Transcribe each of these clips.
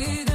you.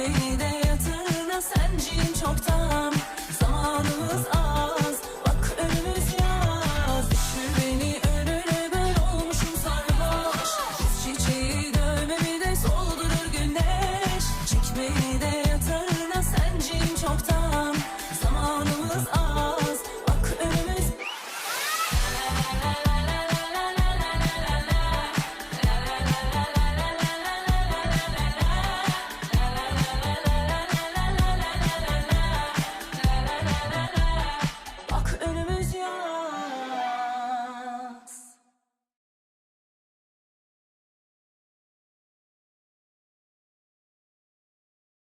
beni de yatırına sencin çoktan. Zamanımız az bak önümüz yaz. Düşür beni önüne ben olmuşum sarhoş. Çiçeği dövmemi de soldurur güneş. Çek beni de yatırına sencin çoktan. Zamanımız az.